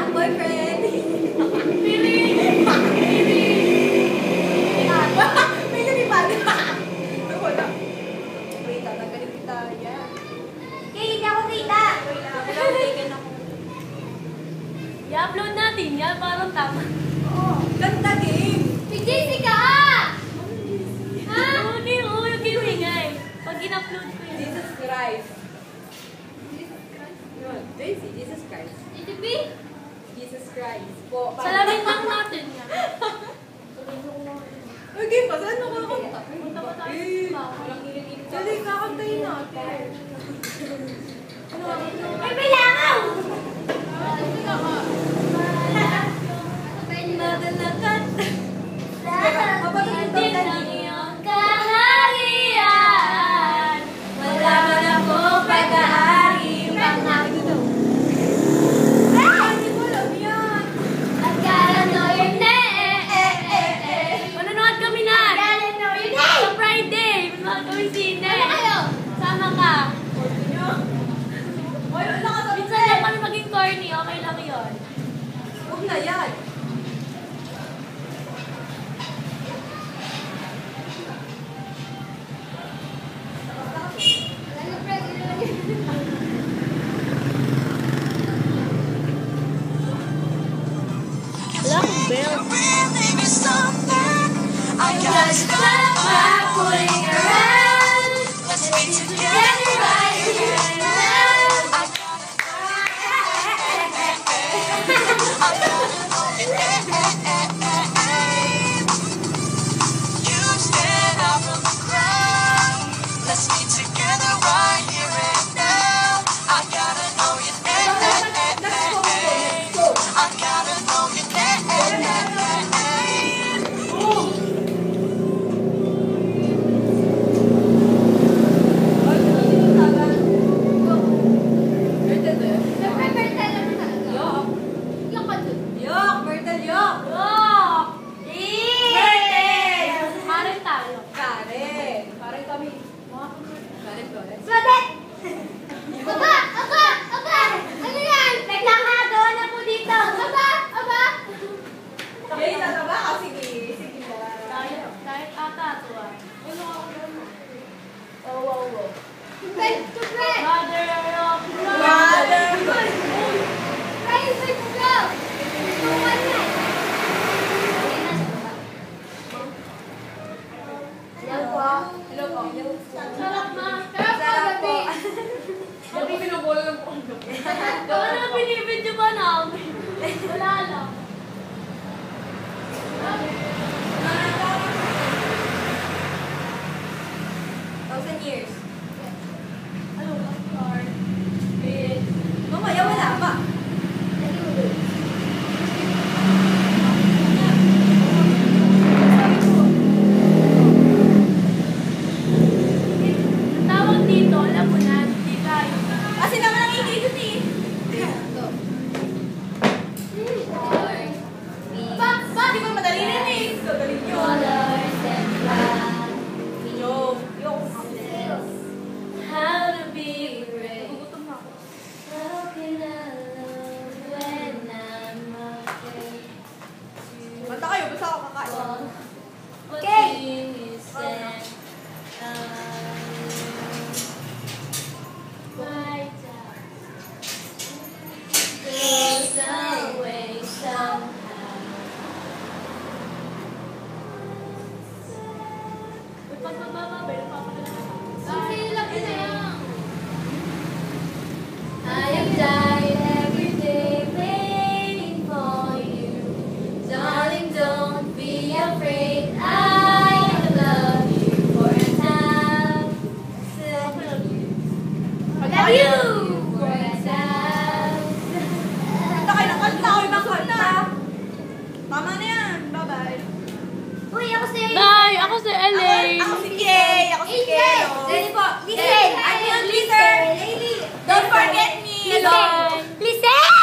ang boyfriend. Pili! Pili! Pinago. May lumipad. Wala. Wait, tatagaling kita. Yeah. Kaya hindi ako kita. Wait, ako lang. I-upload natin yan. Parang tama. Christ po. Salamin lang natin yan. Okay, pa, saan nakakanta? Punta pa tayo sa eh, Dali, kakantayin natin. attorney, okay lang yun. Huwag na yan. Oh, 对，对帮她妈妈背着包包 Listen. I'm your listener. Listen. Don't forget me. Listen. Listen.